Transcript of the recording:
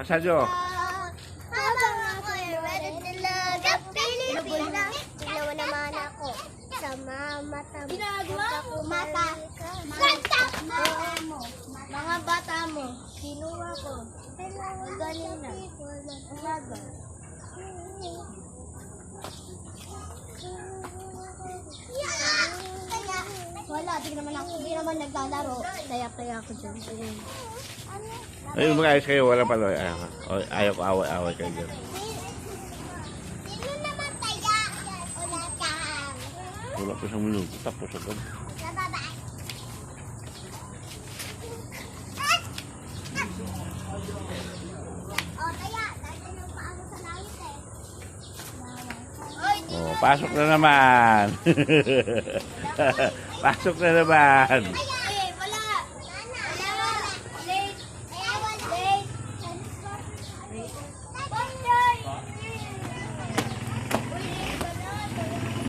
Kasadyo. Habang ako'y ready talaga, Pilipina. Ginawa naman ako sa mata mo. Mata. Mo. Mga bata mo, kinuha ko. Ganina. Umaga. Wala, di naman ako, di naman naglalaro. Taya-taya ako dyan. Ayun, mag-ayos kayo. Wala pala. Ayaw, ayaw ko away-away kayo dyan. Wala pa sa minuto. Tapos agad. Oh, langit eh. Oy, di Oh, pasok na naman. Pasok na naman. Wala.